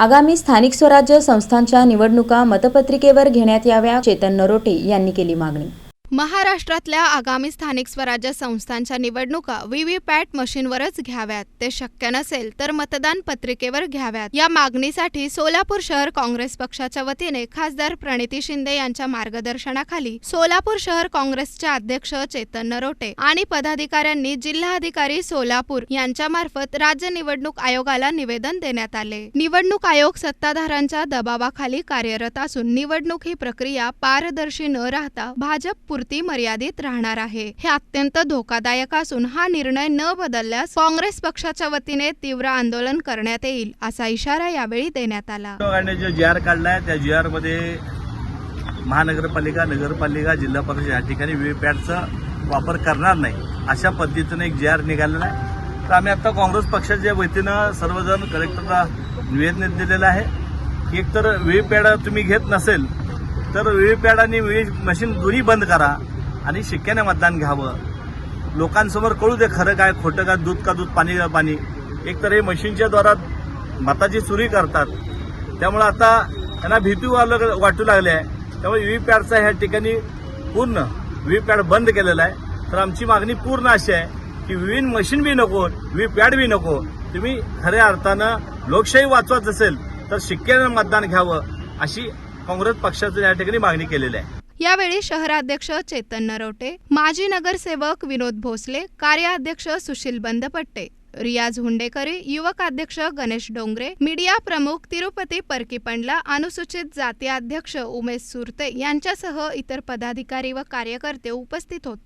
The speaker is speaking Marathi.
आगामी स्थानिक स्वराज्य संस्थांच्या निवडणुका मतपत्रिकेवर घेण्यात याव्या चेतन नरोटे यांनी केली मागणी. महाराष्ट्रातल्या आगामी स्थानिक स्वराज्य संस्थांच्या निवडणुका व्हीव्हीपॅट मशीनवरच घ्याव्यात. ते शक्य नसेल तर मतदान पत्रिकेवर घ्याव्यात. या मागणीसाठी सोलापूर शहर काँग्रेस पक्षाच्या वतीने खासदार प्रणिती शिंदे यांच्या मार्गदर्शनाखाली सोलापूर शहर काँग्रेसचे अध्यक्ष चेतन नरोटे आणि पदाधिकाऱ्यांनी जिल्हाधिकारी सोलापूर यांच्या मार्फत राज्य निवडणूक आयोगाला निवेदन देण्यात आले. निवडणूक आयोग सत्ताधाऱ्यांच्या दबावाखाली कार्यरत असून निवडणूक ही प्रक्रिया पारदर्शी न राहता भाजप पुरती मर्यादित राहणार आहे. हे अत्यंत धोकादायक असून हा निर्णय न बदलल्यास काँग्रेस पक्षाच्या वतीने तीव्र आंदोलन करण्यात येईल असा इशारा यावेळी देण्यात आला. जो जी आर काढलाय त्या जी आरमध्ये महानगरपालिका नगरपालिका जिल्हा परिषद या ठिकाणी व्हीव्हीपॅटचा वापर करणार नाही अशा पद्धतीने एक जी आर निघालेला आहे. तर आम्ही आता काँग्रेस पक्षाच्या वतीनं सर्वजण कलेक्टरला निवेदन दिलेलं आहे. की एकतर व्हीव्हीपॅट तुम्ही घेत नसेल तर व्हीव्हीपॅट आणि व्ही मशीन दोन्ही बंद करा आणि शिक्क्याने मतदान घ्यावं. लोकांसमोर कळू दे खरं काय खोटं काय दूध का दूध पाणी का पाणी. एकतर हे मशीनच्या द्वारा मताची चोरी करतात. त्यामुळं आता त्यांना भीती वाल- वाटू लागली आहे. त्यामुळे व्हीव्हीपॅटचा ह्या ठिकाणी पूर्ण व्हीव्हीपॅट बंद केलेला आहे. तर आमची मागणी पूर्ण अशी आहे की व्हीन मशीन बी नको व्हीव्हीपॅट बी नको. तुम्ही खऱ्या अर्थानं लोकशाही वाचवत असेल तर शिक्क्यानं मतदान घ्यावं अशी काँग्रेस पक्षाचं या ठिकाणी मागणी केलेली आहे. यावेळी शहराध्यक्ष चेतन नरोटे माजी नगरसेवक विनोद भोसले कार्याध्यक्ष सुशील बंदपट्टे रियाज हुंडेकरी युवक अध्यक्ष गणेश डोंगरे मीडिया प्रमुख तिरुपती परकीपंडला अनुसूचित जाती अध्यक्ष उमेश सुरते यांच्यासह इतर पदाधिकारी व कार्यकर्ते उपस्थित होते.